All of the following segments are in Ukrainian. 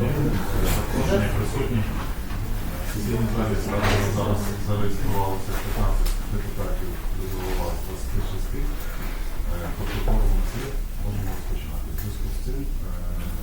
Запрошені присутні. Сесійній зараз зареєструвалося 15 депутатів до голова 26. Е, Тобто форум всі можемо розпочинати. Зв'язку з цим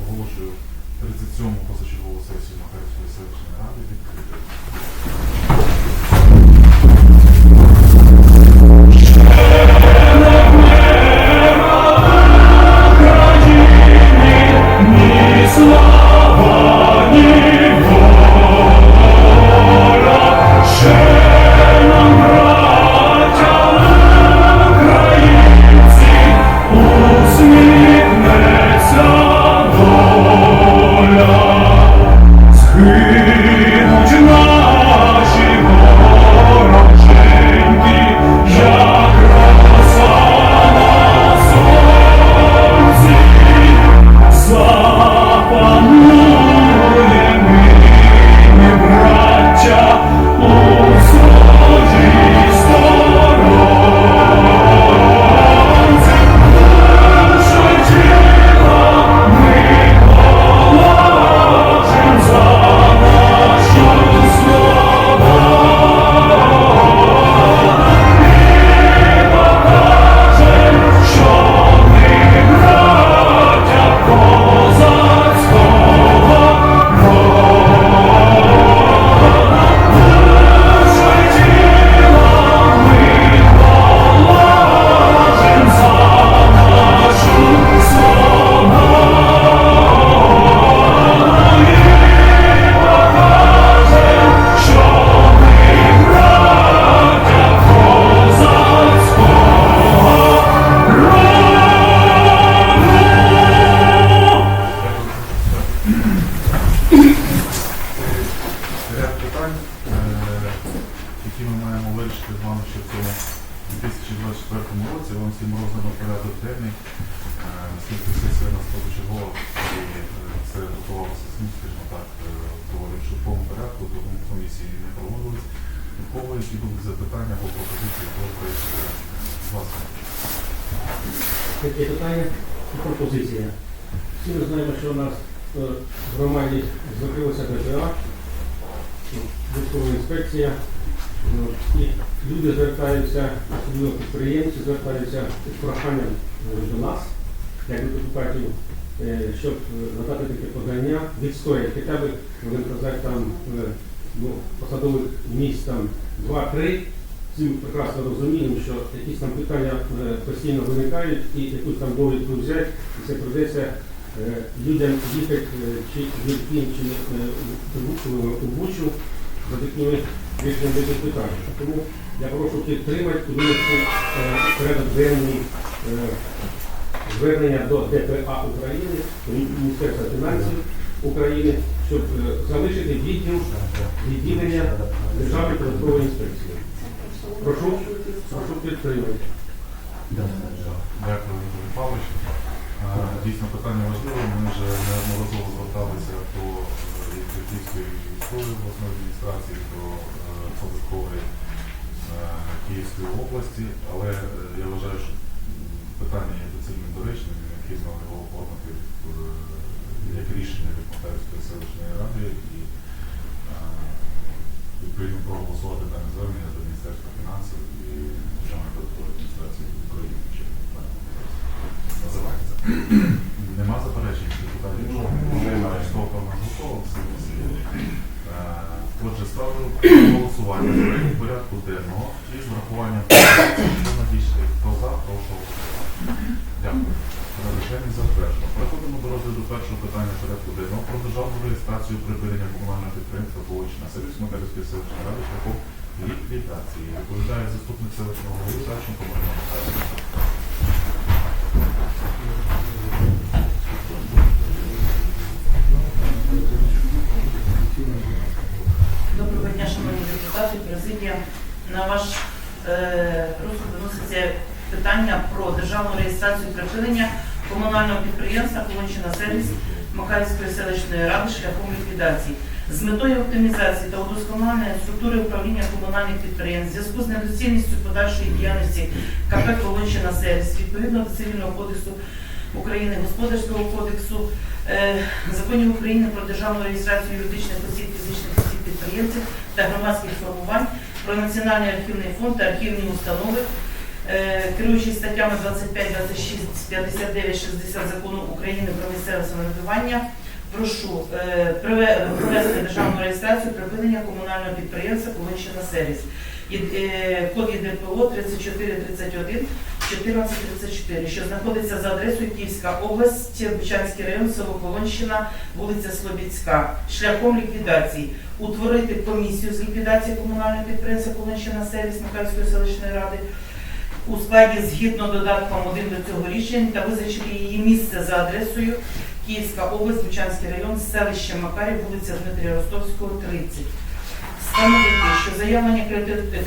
оголошую 37-му позачергову сесію Макарівської селищної ради відкритою. Вирішити з вами ще в цьому 2024 році. Вам всім роздано порядок денний. Е, Оскільки сесія у нас позачергова і е, це готувалося, скажімо так, е, в швидкому порядку, тому комісії не проводились. У кого які будуть запитання або пропозиції до проєкту? Ласка. Питання і пропозиція. Всі ми знаємо, що у нас е, в громаді закрилася ДПА, військова інспекція, ну, і люди звертаються, особливо підприємці, звертаються з проханням е, до нас, як депутатів, е, щоб надати таке подання, відстояти. Хоча б, будемо казати, там е, ну, посадових місць там 2-3, всі ми прекрасно розуміємо, що якісь там питання постійно виникають і якусь там довідку взяти, і це придеться е, людям їхати е, чи в е, Бучу за такими вирішенням таких питань. Тому я прошу підтримати винести е, порядок е, звернення до ДПА України, Міністерства фінансів України, щоб е, залишити відділ відділення Державної податкової інспекції. Прошу, прошу підтримати. Дякую, Павлович. Е, Дійсно, питання важливе. Ми вже неодноразово зверталися до е, Київської військової обласної адміністрації, до е, податкової е, Київської області, але е, я вважаю, що питання є доцільним доречним, і необхідно його оформити в, е, як рішення від Макарівської селищної ради і е, відповідно проголосувати дане звернення до Міністерства фінансів і Державної податкової адміністрації України. чи як правильно Називається. Нема заперечень депутатів? Немає. Стопа на готово, все Е, Отже, ставлю на голосування проєкт порядку денного із врахуванням надійшли. Хто за, прошу. Дякую. Радишені затверджено. Переходимо до розгляду першого питання порядку денного про державну реєстрацію припинення комунального підприємства Поволочна сервіс Макарівської селищної ради шляхом ліквідації. Відповідає заступник селищного голови Даченко Марина Михайлівна. Доброго дня, шановні депутати, президія. На ваш е, розсуд виноситься питання про державну реєстрацію припинення комунального підприємства Колончина сервіс Макарівської селищної ради шляхом ліквідації. З метою оптимізації та удосконалення структури управління комунальних підприємств зв'язку з недоцільністю подальшої діяльності КП Колончина сервіс відповідно до цивільного кодексу України, Господарського кодексу, е, законів України про державну реєстрацію юридичних осіб, фізичних підприємців та громадських формувань, про Національний архівний фонд та архівні установи, е, керуючись статтями 25, 26, 59, 60 закону України про місцеве самоврядування, прошу е, провести державну реєстрацію припинення комунального підприємства Колонщина Сервіс. Е, Код ЄДРПО 3431 1434, що знаходиться за адресою Київська область, Бучанський район, село Колонщина, вулиця Слобідська, шляхом ліквідації. Утворити комісію з ліквідації комунального підприємства Колонщина Сервіс Макарської селищної ради у складі згідно додатком 1 до цього рішення та визначити її місце за адресою Київська область, Бучанський район, селище Макарів, вулиця Дмитрія Ростовського, 30. Встановити, що заявлення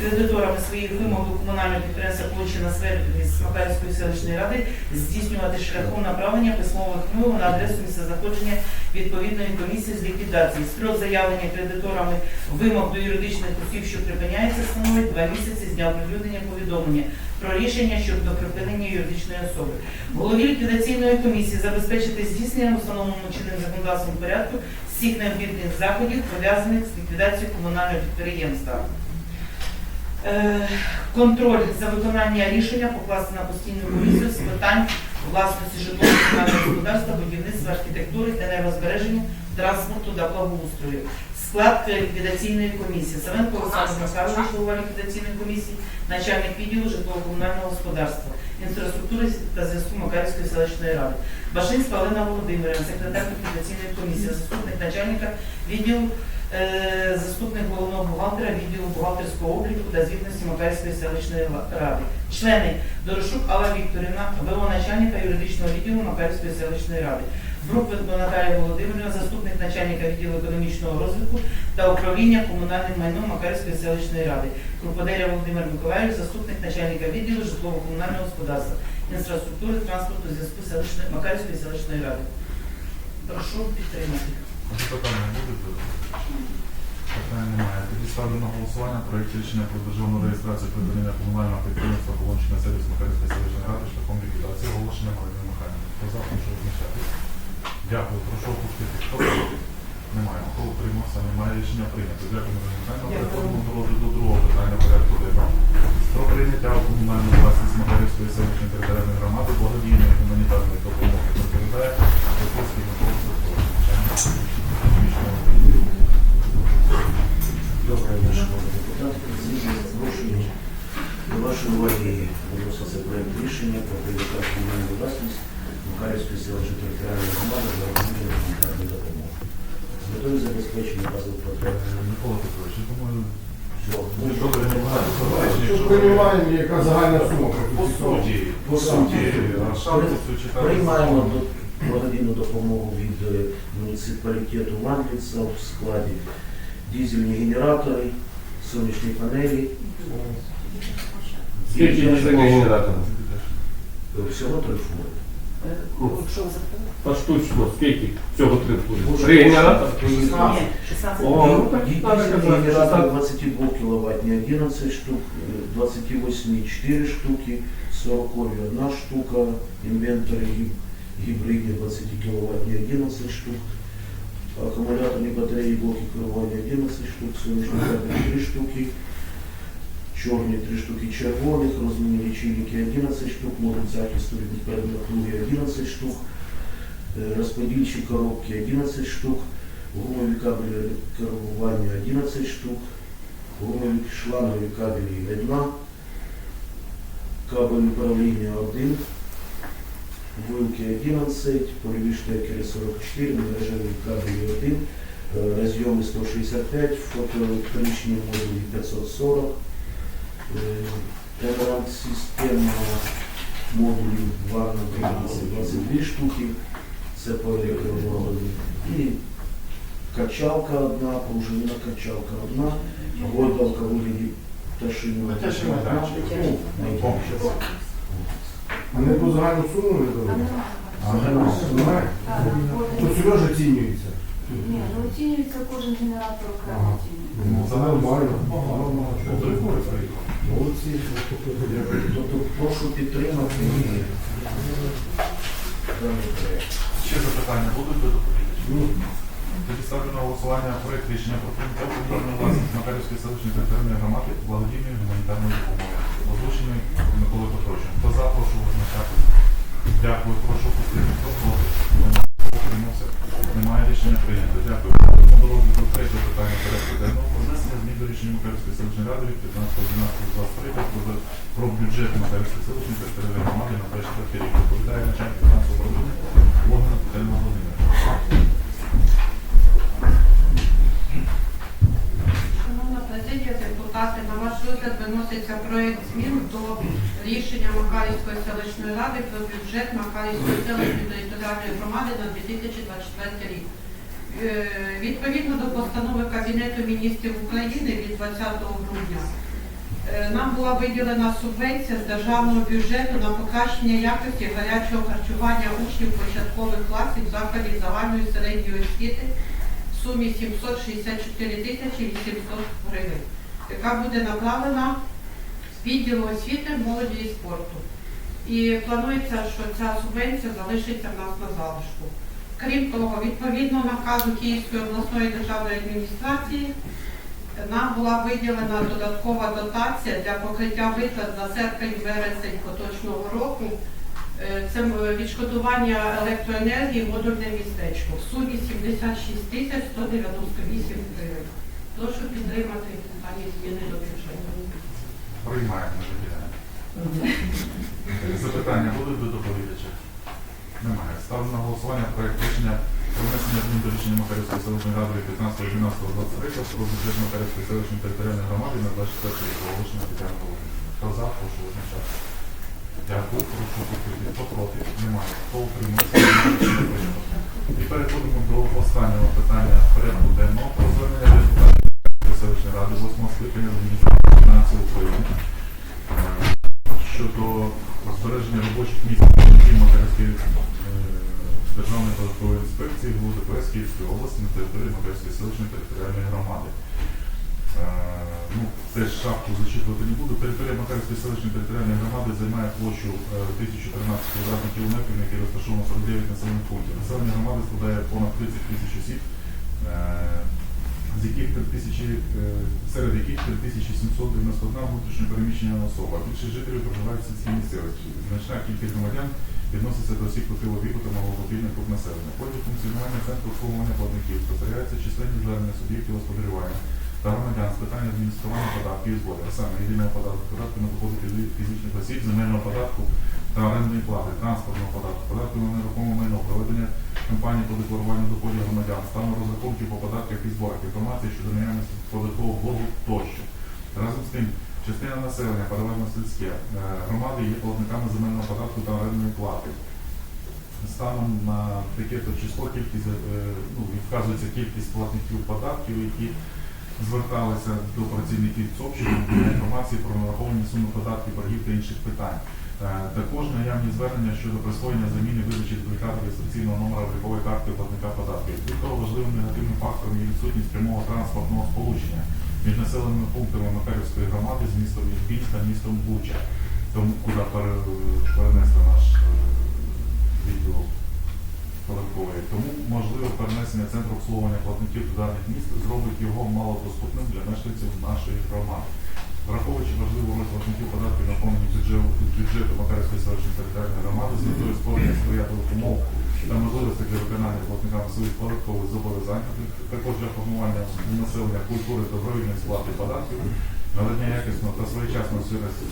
кредиторами своїх вимог до комунального підприємства Колонщина Сервіс Макарівської селищної ради здійснювати шляхом направлення письмових вимог на адресу місцезнаходження відповідної комісії з ліквідації. Строк заявлення кредиторами вимог до юридичних осіб, що припиняється, становить два місяці з дня оприлюднення повідомлення про рішення щодо припинення юридичної особи. Голові ліквідаційної комісії забезпечити здійснення установленому чинним законодавством порядку всіх необхідних заходів, пов'язаних з ліквідацією комунального підприємства. Е, Контроль за виконання рішення покласти на постійну комісію з питань власності житлового комунального господарства, будівництва, архітектури, енергозбереження, транспорту та благоустрою. Склад ліквідаційної комісії. Савенко Олександр Михайлович, голова ліквідаційної комісії, начальник відділу житлово-комунального господарства, інфраструктури та зв'язку Макарівської селищної ради. Башинська Олена Володимирівна, секретар ліквідаційної комісії, заступник начальника відділу, е, заступник головного бухгалтера відділу бухгалтерського обліку та звітності Макарівської селищної ради. Члени Дорошук Алла Вікторівна, ВО начальника юридичного відділу Макарівської селищної ради. Бруквитко Наталія Володимирівна, заступник начальника відділу економічного розвитку та управління комунальним майном Макарівської селищної ради. Круподеля Володимир Миколаївич, заступник начальника відділу житлово-комунального господарства, інфраструктури, транспорту, зв'язку селищної Макарівської селищної ради. Прошу підтримати. Запитання будете? Питань немає. Тоді ставлю на голосування проєкт рішення про державну реєстрацію припинення комунального підприємства Колончина сервіс Макарівської селищної ради шляхом ліквідації оголошення Галини Михайлівни. Хто за, прошу визначатися. Дякую. Прошу опустити. Хто? Немає. Хто утримався? Немає. Рішення прийнято. Дякую. Дякую. Переходимо до розгляду другого питання порядку денного. Про прийняття у комунальну власність Макарівської селищної територіальної громади благодійної гуманітарної допомоги. Доповідає Петровський Микола начальник. Доброго дня, шановні депутати. Запрошую до вашої уваги виноситься проект рішення про прийняття в комунальну Макарівської селищної територіальної громади за розміром гуманітарної допомоги. З метою забезпечення базових потреб. Микола Петрович, я думаю, Що ми добре не знаємо, Щоб ми розуміємо, яка загальна сума. по суті, по суті. Приймаємо до- благодійну допомогу від е, муніципалітету Ланківця в складі дизельні генератори, сонячні панелі. Скільки дизельних генераторів? Всього три фури. Поштучно, скільки цього три фури? Три генератори? Ні, 16. О, ну так Ди- надо Дизельные казати, генераторы що 22 киловаттные 11 штук, э, 28 4 штуки, 40 1 штука, инвенторы гиб- гибридные 20 киловаттные 11 штук, аккумуляторные батареи блоки керування 11 штук, сонячні кабелі 3 штуки, чорні 3 штуки червоних, розмінні лічильники 11 штук, модуль захисту від переднатуги 11 штук, е, розподільчі коробки 11 штук, гумові кабелі керування 11 штук, гумові шлангові кабелі 1, кабель управління 1, вилки 11, польові штекери 44, мережеві кабелі 1, е, розйоми 165, фотоелектричні модулі 540, Еврант система модулів ванна 22 штуки, це по електромодулі. І качалка одна, пружинна качалка одна, гойдалка вигляді пташиного Пташиного одна. майданчика. Ну, найбільше. А не ту загальну суму не дали? А, Немає? То Сережа оцінюється. Ні, ну оцінюється кожен генератор окремо оцінюється. Ну, Це нормально. Нормально. Молодці. Тобто прошу підтримати. Ще запитання будуть до доповідача? Тоді ставлю на голосування проект рішення про прийняття управління власність Макарівської селищної територіальної громади благодійної гуманітарної допомоги. Озвучений Миколою Петровичем. Хто за, прошу визначати. Дякую, прошу підтримати. Хто проти? Немає рішення прийнято. Дякую. Переходимо до розгляду третього питання порядку денного. Про внесення змін рішення Макарівської селищної ради від 15.12.23 про, бюджет Макарівської селищної територіальної громади на 24 рік. Доповідає начальник фінансового управління Логна Тетяна Володимирівна. Шановна президія, депутати, на ваш розгляд виноситься проект змін до рішення Макарівської селищної ради про бюджет Макарівської селищної територіальної громади на 2024 рік. Е, Відповідно до постанови Кабінету міністрів України від 20 грудня е, нам була виділена субвенція з державного бюджету на покращення якості гарячого харчування учнів початкових класів закладів загальної середньої освіти в сумі 764 тисячі 800 гривень, яка буде направлена відділу освіти, молоді і спорту. І планується, що ця субвенція залишиться в нас на залишку. Крім того, відповідно наказу Київської обласної державної адміністрації нам була виділена додаткова дотація для покриття витрат за серпень-вересень поточного року. Е, Це відшкодування електроенергії модульне містечко в сумі 76 тисяч 198 гривень. Прошу підтримати дані зміни до бюджету. Приймаємо. Запитання будуть до доповідача? Немає. Ставлю на голосування проект рішення про внесення змін до рішення Макарівської селищної ради від 15.12.23 про бюджет Макарівської селищної територіальної громади на 24 рік. Оголошення Володимирівна. Хто за, прошу визначати. Дякую, прошу підтримати. Хто проти? Немає. Хто прийнято. І переходимо до останнього питання порядку денного про звернення депутатів селищної ради 8 скликання до Міністерства фінансів України щодо збереження робочих місць Макарівської державної податкової інспекції в ДПС Київської області на території Макарівської селищної територіальної громади. Е, Ну, теж шапку зачитувати не буду. Територія Макарівської селищної територіальної громади займає площу е, 1013 квадратних кілометрів, на розташовано 49 населених пунктів. Населення громади складає понад 30 тисяч осіб, е, з яких 3 тисячі, е, серед яких 3791 внутрішньо переміщення особа. Більше жителів проживають в сільській місцевості. Значна кількість громадян відноситься до осіб похилого віку та малопопільних груп населення. В функціонування центру обслуговування платників спостерігається численні звернення суб'єктів господарювання та громадян з питання адміністрування податків і зборів, а саме єдиного податку, податку на доходи фізичних- осіб, земельного податку та орендної плати, транспортного податку, податку на нерухоме майно, проведення кампанії по декларуванню доходів громадян, стану розрахунків по податках і зборах, інформації щодо наявності податкового боргу тощо. Разом з тим, частина населення, переважно сільське, е, громади є платниками земельного податку та орендної плати. Станом на таке то число кількість е, ну, вказується кількість платників податків, які зверталися до працівників ЦОП надання інформації про нараховані суми податків, боргів та інших питань. Е, Також наявні звернення щодо присвоєння заміни видачі дублікату реєстраційного номера облікової картки платника податків. Крім того, важливим негативним фактором є відсутність прямого транспортного сполучення між населеними пунктами Макарівської громади з містом Ірпінь та містом Буча, тому куди перенесли наш е, відділ податкової. Тому можливе перенесення центру обслуговування платників до даних міст зробить його малодоступним для мешканців нашої громади. Враховуючи важливу роль платників податків бюджету, бюджету Макарівської селищної територіальної громади з метою створення сприятливих умов та можливостей для виконання платниками своїх податкових зобов'язань, також для формування населення культури добровільної сплати податків, надання якісного та своєчасного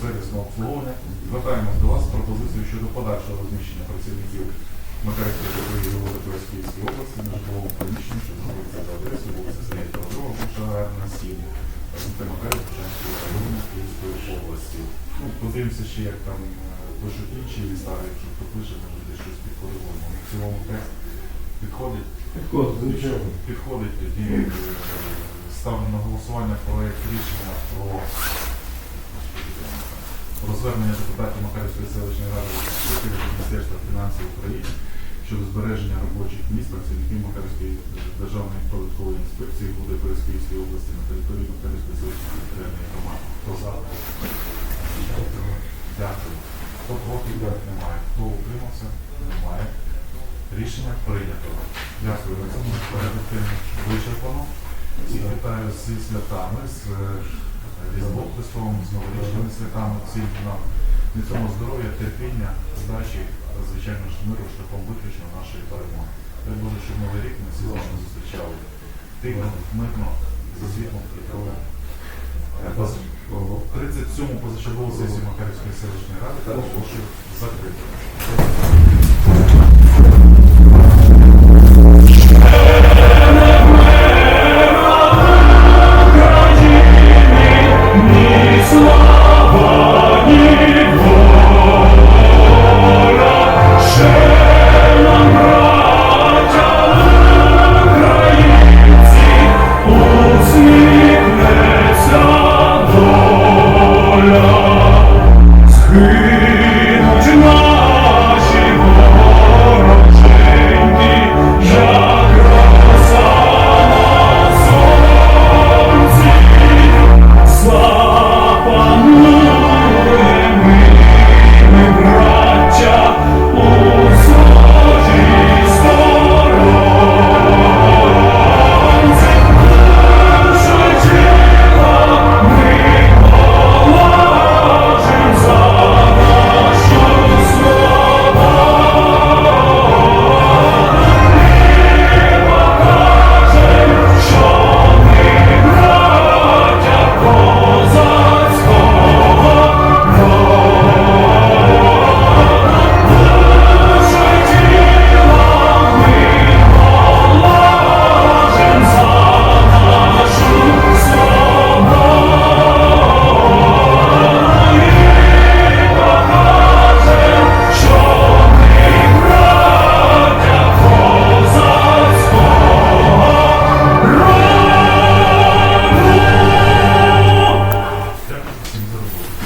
сервісного обслуговування, звертаємось до вас з пропозицією щодо подальшого розміщення працівників Макарівської такої Володимирської області на житловому приміщенні, що знаходиться за адресою вулиця Сергія Петрова, Бушагар на 7, СМТ Макарів, Почанської району Київської області. Ну, подивимося ще, як там е, пишуть інші ліста, якщо хто пише. В текст підходить. Підходить, звичайно. Підходить тоді е, ставлю на голосування проект рішення про, про звернення депутатів Макарівської селищної ради Міністерства фінансів України щодо збереження робочих місць працівників Макарівської державної податкової інспекції Володимирської Київської області на території Макарівської селищної територіальної громади. Хто за? Дякую. Хто проти? Немає. Хто утримався? Немає. Рішення прийнято. Дякую. На цьому вичерпано. Всіх вітаю зі святами, з е, Різдвом Христовим, з новорічними святами. Всім нам міцного здоров'я, терпіння, здачі, звичайно ж, миру шляхом виключно нашої перемоги. Дай Боже, щоб новий рік ми всі з вами зустрічали тихо, мирно, за світлом і кровом. 37-му позачергову сесію Макарівської селищної ради оголошую закритою.